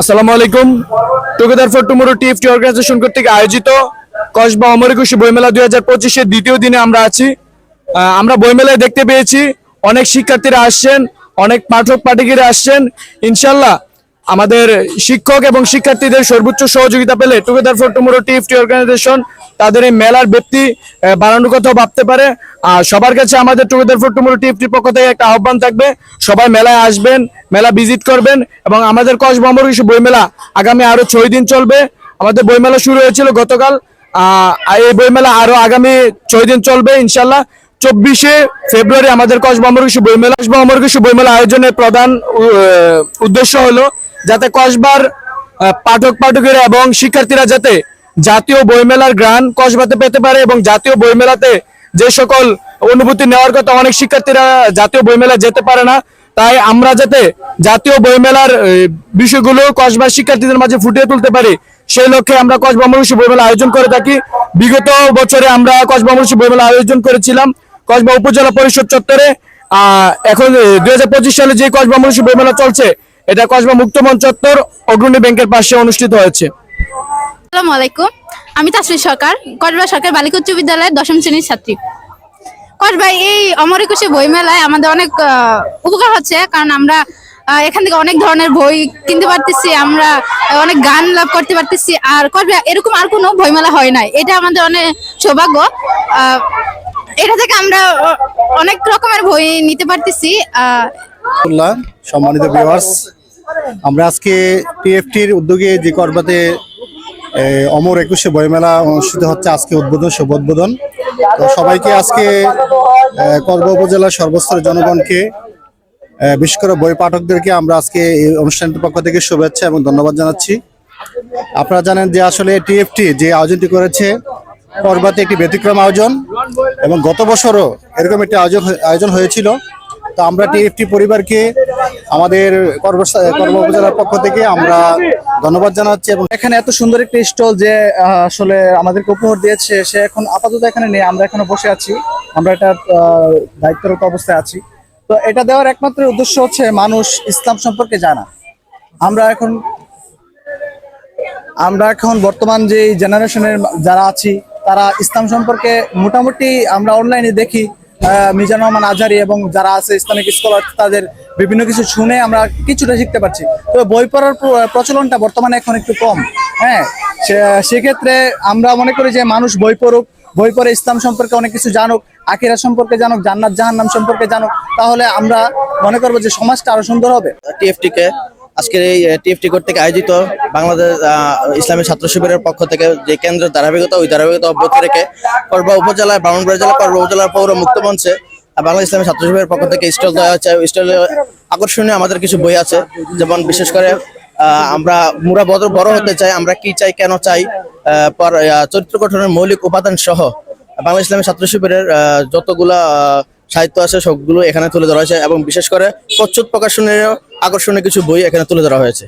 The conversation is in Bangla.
আসসালামু আলাইকুম। Together for tomorrow TFT organization কর্তৃক আয়োজিত কসবা অমর একুশে বইমেলা দুই হাজার পঁচিশের দ্বিতীয় দিনে আমরা আছি। আমরা বইমেলায় দেখতে পেয়েছি, অনেক শিক্ষার্থীরা আসছেন, অনেক পাঠক পাঠিকেরা আসছেন। ইনশাল্লাহ আমাদের শিক্ষক এবং শিক্ষার্থীদের সর্বোচ্চ সহযোগিতা পেলে together for tomorrow TFT organization তাদের এই মেলার ব্যক্তি বাড়ানোর কথাও ভাবতে পারে। আর সবার কাছে আমাদের টুগেদার ফর টুমোরো টিএফটির পক্ষ থেকে একটা আহ্বান থাকবে, সবাই মেলায় আসবেন মেলা ভিজিট করবেন এবং আমাদের কসবা অমর একুশে বইমেলা আগামী আরও ছয় দিন চলবে। আমাদের বইমেলা শুরু হয়েছিল গতকাল এই বইমেলা আরও আগামী ছয় দিন চলবে ইনশাল্লাহ চব্বিশে ফেব্রুয়ারি আমাদের কসবা অমরকৃষি বইমেলা কসবা অমরকৃষি বইমেলা আয়োজনের প্রধান উদ্দেশ্য হলো যাতে কসবার পাঠক পাঠকেরা এবং শিক্ষার্থীরা যাতে জাতীয় বইমেলার গ্রান কসবাতে পেতে পারে এবং জাতীয় বইমেলাতে যে সকল অনুভূতি নেওয়ার কথা অনেক শিক্ষার্থীরা জাতীয় বইমেলা যেতে পারে না। তাই আমরা যাতে জাতীয় বইমেলার বিষয়গুলো কসবা শিক্ষার্থীদের মাঝে ফুটিয়ে তুলতে পারি, সেই লক্ষ্যে আমরা কসবা অমরকৃষি বইমেলা আয়োজন করে থাকি। বিগত বছরে আমরা কসবা অমরকৃষি বইমেলা আয়োজন করেছিলাম, কসবা উপজেলা পরিষদ চত্বরে। এখন দুই হাজার পঁচিশ সালে যে কসবা মনুষ্য বইমেলা চলছে, এটা কসবা মুক্তমঞ্চ চত্বর অগ্রণী ব্যাংকের পাশে অনুষ্ঠিত হয়েছে। আসসালামু আলাইকুম, আমি তাসফির সরকার, কসবা সরকার বালিকা উচ্চ বিদ্যালয়ের দশম শ্রেণির ছাত্রী। কসবা এই অমর একুশে বই মেলায় আমাদের অনেক উপকার হচ্ছে, কারণ আমরা এখান থেকে অনেক ধরনের বই কিনতে পারতেছি, আমরা অনেক গান লাভ করতে পারতেছি, আর কসবা এরকম আর কোনো বই মেলা হয় নাই। এটা আমাদের অনেক সৌভাগ্য। এটা থেকে আমরা অনেক রকমের বই নিতে পারতেছি সম্মানিত ভিউয়ার্স আমরা আজকে টিএফটির উদ্যোগে যে করবাতে অমর একুশে বইমেলা অনুষ্ঠিত হচ্ছে, আজকে উদ্বোধন, শুভ উদ্বোধন। তো সবাইকে আজকে করবা উপজেলার সর্বস্তরের জনগণকে বিশেষ করে বই পাঠকদেরকে আমরা আজকে এই অনুষ্ঠানটির পক্ষ থেকে শুভেচ্ছা এবং ধন্যবাদ জানাচ্ছি। আপনারা জানেন যে আসলে টিএফটি যে আয়োজনটি করেছে করবাতে একটি ব্যতিক্রম আয়োজন এবং গত বছরও এরকম একটি আয়োজন আয়োজন হয়েছিল। তো আমরা টিএফটি পরিবারকে আমাদের কর্ম কর্ম উপজেলার পক্ষ থেকে আমরা ধন্যবাদ জানাচ্ছি এবং এখানে এত সুন্দর একটি স্টল যে আসলে আমাদেরকে উপহার দিয়েছে, সে এখন আপাতত এখানে নেই, আমরা এখানে বসে আছি। আমরা এটা দায়িত্বরত অবস্থায় আছি। তো এটা দেওয়ার একমাত্র উদ্দেশ্য হচ্ছে মানুষ ইসলাম সম্পর্কে জানা। আমরা এখন আমরা এখন বর্তমান যে জেনারেশনের যারা আছি, তারা ইসলাম সম্পর্কে মোটামুটি আমরা অনলাইনে দেখি। মিজানুর রহমান আজহারি এবং যারা আছে ইসলামিক স্কলার তাদের বিভিন্ন কিছু শুনে আমরা কিছুটা শিখতে পারছি। তো বই পড়ার প্রচলনটা বর্তমানে এখন একটু কম হ্যাঁ? সেক্ষেত্রে আমরা মনে করি যে মানুষ বই পড়ুক, বই পড়ে ইসলাম সম্পর্কে অনেক কিছু জানুক, আখিরা সম্পর্কে জানুক, জান্নাত, জাহান্নাম সম্পর্কে জানুক, তাহলে আমরা মনে করব যে সমাজটা আরও সুন্দর হবে। টিএফটি কে আজকের এই টিএফটি থেকে আয়োজিত বাংলাদেশ ইসলামী ছাত্র শিবিরের পক্ষ থেকে যে কেন্দ্রের ধারাবাহিকতা, ওই ধারাবাহিকতা অব্যাহত রেখে করবা উপজেলায় ব্রাহ্মণবাড়ি জেলা করবা উপজেলার পৌর মুক্ত মঞ্চে বাংলা ইসলামী ছাত্র শিবিরের পক্ষ থেকে স্টল দেওয়া হচ্ছে স্টলে আকর্ষণীয় আমাদের কিছু বই আছে, যেমন বিশেষ করে আমরা মুরা বদর বড় হতে চাই, আমরা কি চাই, কেন চাই চরিত্র গঠনের মৌলিক উপাদান সহ বাংলা ইসলামী ছাত্র শিবিরের যতগুলা সাহিত্য আছে, সবগুলো এখানে তুলে ধরা হয়েছে এবং বিশেষ করে প্রচ্ছদ প্রকাশনের আকর্ষণীয় কিছু বই এখানে তুলে ধরা হয়েছে।